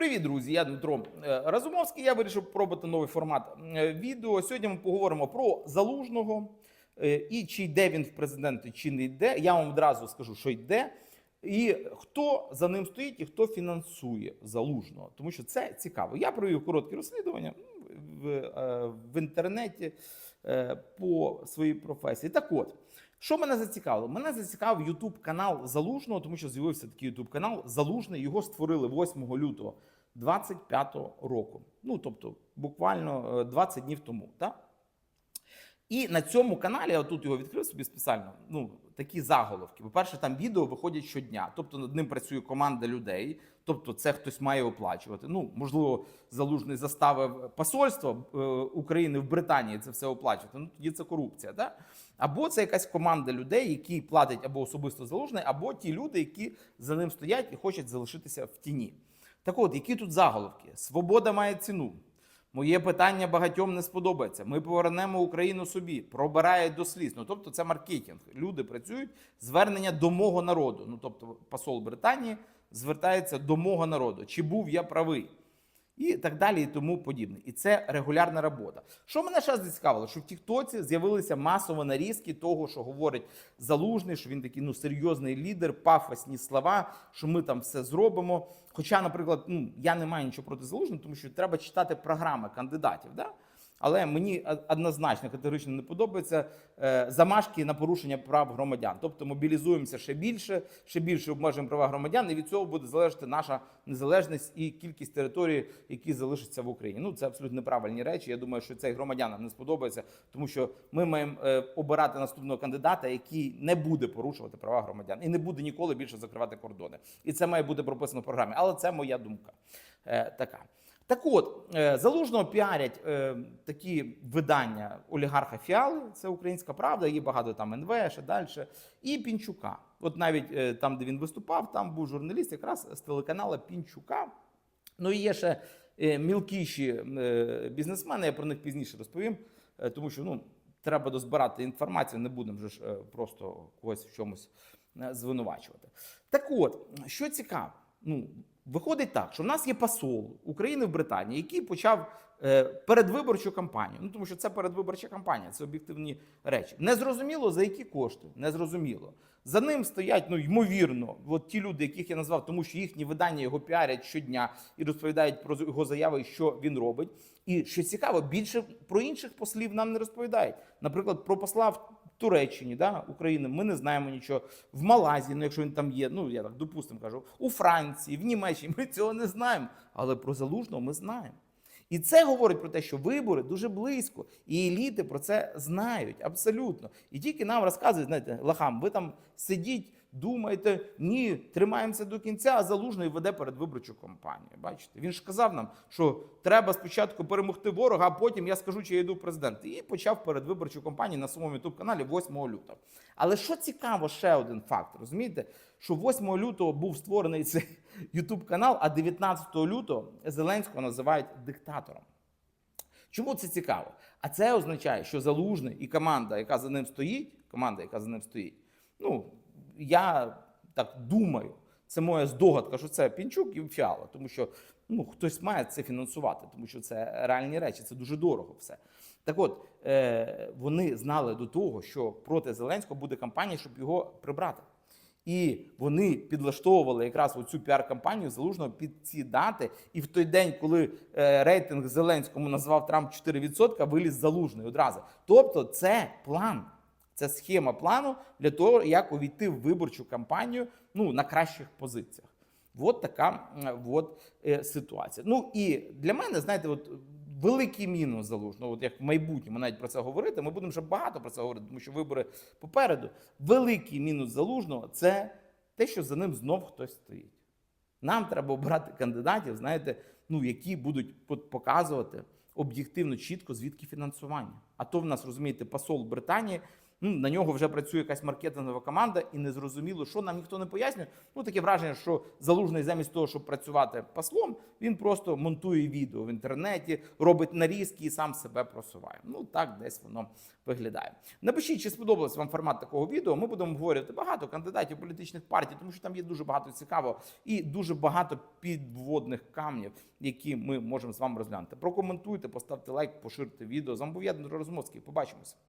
Привіт, друзі! Я Дмитро е, Разумовський. Я вирішив пробувати новий формат е, відео. Сьогодні ми поговоримо про залужного е, і чи йде він в президенти, чи не йде. Я вам одразу скажу, що йде. І хто за ним стоїть, і хто фінансує залужного, тому що це цікаво. Я провів коротке розслідування в, е, в інтернеті е, по своїй професії. Так от. Що мене зацікавило? Мене зацікавив Ютуб канал Залужного, тому що з'явився такий Ютуб канал Залужний. Його створили 8 лютого 25 року. Ну тобто, буквально е, 20 днів тому. Так? І на цьому каналі, я тут його відкрив собі спеціально. Ну такі заголовки. По-перше, там відео виходять щодня. Тобто над ним працює команда людей. Тобто, це хтось має оплачувати. Ну можливо, залужний заставив посольство е, України в Британії це все оплачувати. Ну тоді це корупція, так? Або це якась команда людей, які платять або особисто залужний, або ті люди, які за ним стоять і хочуть залишитися в тіні. Так от, які тут заголовки? Свобода має ціну. Моє питання багатьом не сподобається. Ми повернемо Україну собі, пробирає до сліз. Ну тобто, це маркетинг. Люди працюють звернення до мого народу. Ну тобто, посол Британії звертається до мого народу. Чи був я правий? І так далі, і тому подібне. І це регулярна робота. Що мене ще зацікавило, що в Тіктоці з'явилися масово нарізки того, що говорить залужний, що він такий ну серйозний лідер, пафосні слова, що ми там все зробимо. Хоча, наприклад, ну я не маю нічого проти залужного, тому що треба читати програми кандидатів. Да? Але мені однозначно категорично не подобаються е, замашки на порушення прав громадян. Тобто мобілізуємося ще більше, ще більше обмежуємо права громадян, і від цього буде залежати наша незалежність і кількість територій, які залишаться в Україні. Ну це абсолютно неправильні речі. Я думаю, що це і громадянам не сподобається, тому що ми маємо е, обирати наступного кандидата, який не буде порушувати права громадян і не буде ніколи більше закривати кордони. І це має бути прописано в програмі. Але це моя думка е, така. Так от, е, залужного піарять е, такі видання олігарха Фіали, це українська правда, є багато там НВ, ще далі, і Пінчука. От навіть е, там, де він виступав, там був журналіст якраз з телеканалу Пінчука. Ну і є ще мілкіші бізнесмени, я про них пізніше розповім, тому що ну, треба дозбирати інформацію, не будемо вже ж просто когось в чомусь звинувачувати. Так от, що цікаво, ну, Виходить так, що в нас є посол України в Британії, який почав е, передвиборчу кампанію. Ну тому що це передвиборча кампанія, це об'єктивні речі. Незрозуміло за які кошти, незрозуміло. За ним стоять, ну ймовірно, от ті люди, яких я назвав, тому що їхні видання його піарять щодня і розповідають про його заяви, що він робить. І що цікаво, більше про інших послів нам не розповідають. Наприклад, про посла Туреччині, да, України, ми не знаємо нічого. В Малайзії, ну якщо він там є, ну я так допустимо кажу, у Франції, в Німеччині ми цього не знаємо. Але про залужного ми знаємо. І це говорить про те, що вибори дуже близько, і еліти про це знають абсолютно. І тільки нам розказують, знаєте, лахам, ви там сидіть, думаєте, ні, тримаємося до кінця, а залужний веде передвиборчу кампанію. Бачите, він ж казав нам, що треба спочатку перемогти ворога, а потім я скажу, чи я йду в президент. І почав передвиборчу кампанію на своєму youtube каналі 8 лютого. Але що цікаво, ще один факт, розумієте, що 8 лютого був створений цей youtube канал, а 19 лютого Зеленського називають диктатором. Чому це цікаво? А це означає, що залужний і команда, яка за ним стоїть, команда, яка за ним стоїть, ну я так думаю, це моя здогадка, що це Пінчук і Фіала, тому що ну, хтось має це фінансувати, тому що це реальні речі, це дуже дорого все. Так от, е, вони знали до того, що проти Зеленського буде кампанія, щоб його прибрати. І вони підлаштовували якраз оцю піар-кампанію залужного під ці дати. І в той день, коли е, рейтинг Зеленському назвав Трамп 4%, виліз залужний одразу. Тобто, це план. Це схема плану для того, як увійти в виборчу кампанію ну, на кращих позиціях. От така от, е, ситуація. Ну і для мене, знаєте, от великий мінус залужного, от як в майбутньому навіть про це говорити. Ми будемо вже багато про це говорити, тому що вибори попереду. Великий мінус залужного це те, що за ним знов хтось стоїть. Нам треба обрати кандидатів, знаєте, ну які будуть показувати об'єктивно чітко, звідки фінансування. А то в нас розумієте, посол Британії Ну, на нього вже працює якась маркетингова команда, і не зрозуміло, що нам ніхто не пояснює. Ну таке враження, що залужний замість того, щоб працювати послом, він просто монтує відео в інтернеті, робить нарізки і сам себе просуває. Ну так десь воно виглядає. Напишіть, чи сподобався вам формат такого відео. Ми будемо обговорювати багато кандидатів політичних партій, тому що там є дуже багато цікавого і дуже багато підводних камнів, які ми можемо з вами розглянути. Прокоментуйте, поставте лайк, поширте відео. З Розумовський. Побачимося.